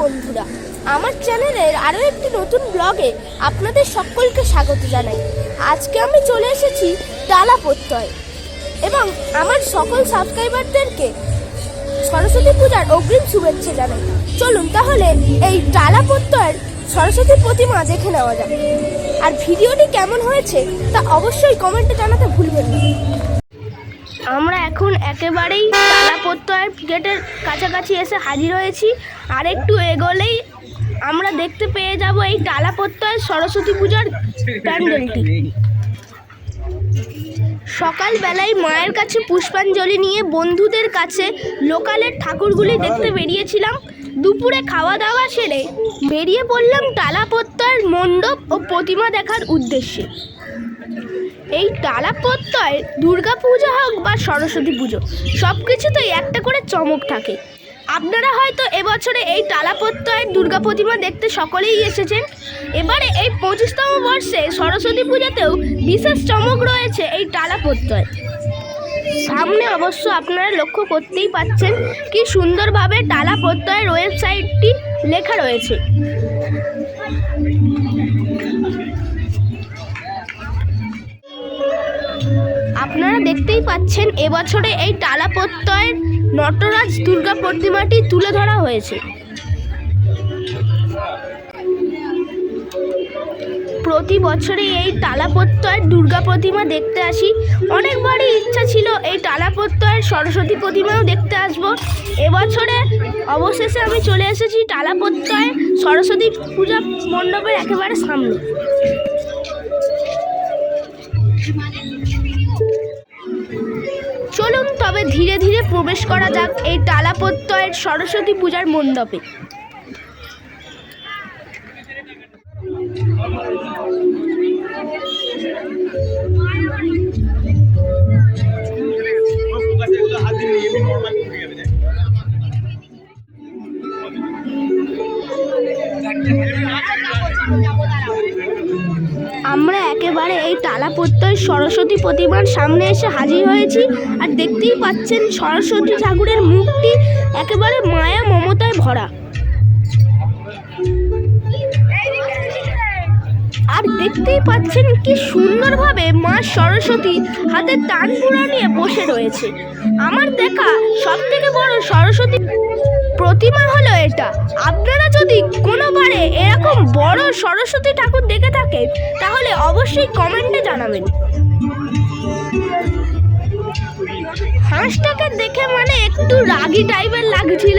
বন্ধুরা, আমার চ্যানেলের আরও একটি নতুন ব্লগে আপনাদের সকলকে স্বাগত জানাই। আজকে আমি চলে এসেছি টালা প্রত্যয় এবং আমার সকল সাবস্ক্রাইবারদেরকে সরস্বতী পূজার অগ্রিম শুভেচ্ছা জানাই। চলুন তাহলে এই টালা প্রত্যয়ের সরস্বতী প্রতিমা দেখে নেওয়া যাক। আর ভিডিওটি কেমন হয়েছে তা অবশ্যই কমেন্টে জানাতে ভুলবেন না। আমরা এখন একেবারেই তালা গেটের কাছাকাছি এসে হাজির হয়েছি। আর একটু এগোলেই আমরা দেখতে পেয়ে যাব এই টালা প্রত্যয়ের সরস্বতী পূজার প্যান্ডেলটি। সকালবেলায় মায়ের কাছে পুষ্পাঞ্জলি নিয়ে বন্ধুদের কাছে লোকালের ঠাকুরগুলি দেখতে বেরিয়েছিলাম। দুপুরে খাওয়া দাওয়া সেরে বেরিয়ে পড়লাম টালা মণ্ডপ ও প্রতিমা দেখার উদ্দেশ্যে। এই টালা প্রত্যয় দুর্গা পূজা হোক বা সরস্বতী পুজো সব কিছুতেই একটা করে চমক থাকে। আপনারা হয়তো এবছরে এই টালা প্রত্যয়ের দুর্গা প্রতিমা দেখতে সকলেই এসেছেন। এবারে এই পঁচিশতম বর্ষে সরস্বতী পূজাতেও বিশেষ চমক রয়েছে এই টালা প্রত্যয়। সামনে অবশ্য আপনারা লক্ষ্য করতেই পাচ্ছেন কি সুন্দরভাবে টালা প্রত্যয়ের ওয়েবসাইটটি লেখা রয়েছে। আপনারা দেখতেই পাচ্ছেন, এবছরে এই টালা প্রত্যয়ের নটরাজ দুর্গা প্রতিমাটি তুলে ধরা হয়েছে। প্রতি বছরে এই টালা প্রত্যয়ের দুর্গা প্রতিমা দেখতে আসি। অনেকবারই ইচ্ছা ছিল এই টালা প্রত্যয়ের সরস্বতী প্রতিমাও দেখতে আসব। এবছরে অবশেষে আমি চলে এসেছি টালা সরস্বতী পূজা মণ্ডপের একেবারে সামনে। ধীরে ধীরে প্রবেশ করা যাক এই টালা সরস্বতী পূজার মণ্ডপে। হাত দিন প্রত্যয় সরস্বতী প্রতিমার সামনে এসে হাজির হয়েছি আর দেখতেই পাচ্ছেন সরস্বতী ঠাকুরের মুখটি একেবারে মায়া মমতায় ভরা। আর দেখতেই পাচ্ছেন কি সুন্দরভাবে মা সরস্বতী হাতে তানপুরা নিয়ে বসে রয়েছে। আমার দেখা সব থেকে বড় সরস্বতী প্রতিমা হলো এটা। আপনারা যদি কোনোবারে এরকম বড় সরস্বতী ঠাকুর দেখে থাকেন, তাহলে অবশ্যই কমেন্টে জানাবেন। হাঁসটাকে দেখে মানে একটু রাগি টাইপের লাগছিল।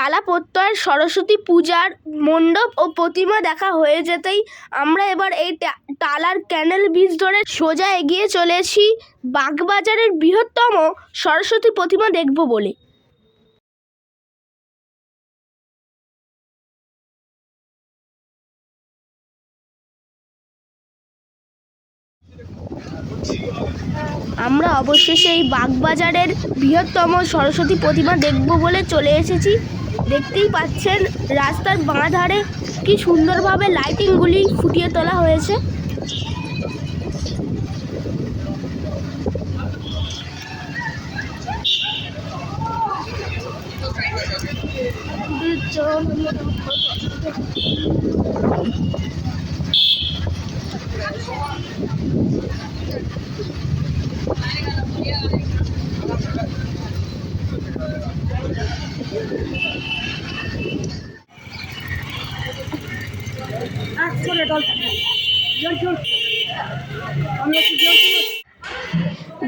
টালা প্রত্যয়ের সরস্বতী পূজার মণ্ডপ ও প্রতিমা দেখা হয়ে যেতেই আমরা এবার এই টালার ক্যানেল বীজ ধরে সোজা এগিয়ে চলেছি বাগবাজারের বৃহত্তম সরস্বতী প্রতিমা দেখব বলে। আমরা অবশেষে এই বাগবাজারের বৃহত্তম সরস্বতী প্রতিমা দেখব বলে চলে এসেছি। দেখতেই পাচ্ছেন রাস্তার বাঁধারে কি সুন্দরভাবে লাইটিংগুলি ফুটিয়ে তোলা হয়েছে।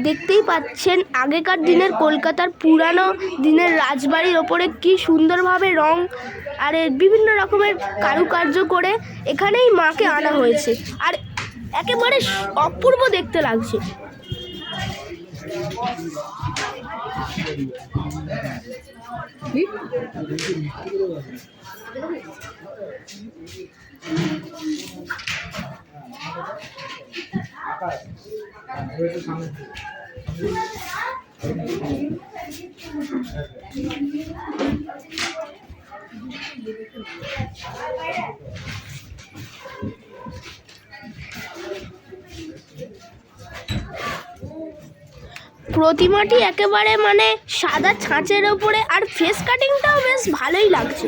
দেখতেই পাচ্ছেন, আগেকার দিনের কলকাতার পুরানো দিনের রাজবাড়ির ওপরে কি সুন্দরভাবে রং আর বিভিন্ন রকমের কারুকার্য করে এখানেই মাকে আনা হয়েছে। আর একেবারে অপূর্ব দেখতে লাগছে। প্রতিমাটি একেবারে মানে সাদা ছাঁচের ওপরে আর ফেস কাটিংটাও বেশ ভালোই লাগছে।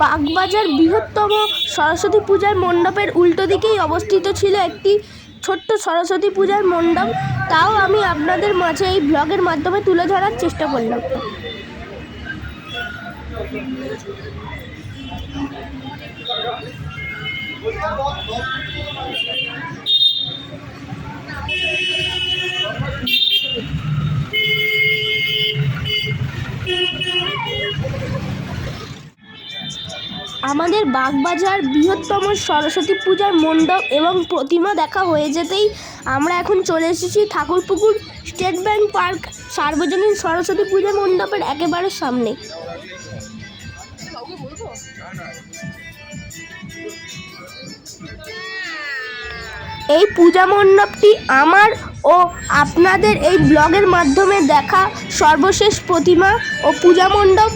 বাগবাজার বৃহত্তম সরস্বতী পূজার মণ্ডপের উল্টো দিকেই অবস্থিত ছিল একটি ছোট্ট সরস্বতী পূজার মণ্ডপ। তাও আমি আপনাদের মাঝে এই ব্লগের মাধ্যমে তুলে ধরার চেষ্টা করলাম। আমাদের বাগবাজার বৃহত্তম সরস্বতী পূজার মণ্ডপ এবং প্রতিমা দেখা হয়ে যেতেই আমরা এখন চলে এসেছি ঠাকুরপুকুর স্টেট ব্যাংক পার্ক সার্বজনীন সরস্বতী পূজা মণ্ডপের একেবারে সামনে। এই পূজা মণ্ডপটি আমার ও আপনাদের এই ব্লগের মাধ্যমে দেখা সর্বশেষ প্রতিমা ও পূজা মণ্ডপ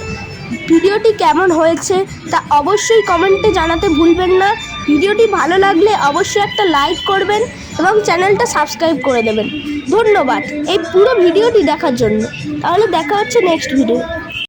ভিডিওটি কেমন হয়েছে তা অবশ্যই কমেন্টে জানাতে ভুলবেন না। ভিডিওটি ভালো লাগলে অবশ্যই একটা লাইক করবেন এবং চ্যানেলটা সাবস্ক্রাইব করে দেবেন। ধন্যবাদ। এই পুরো ভিডিওটি দেখার জন্য। তাহলে দেখা হচ্ছে নেক্সট ভিডিও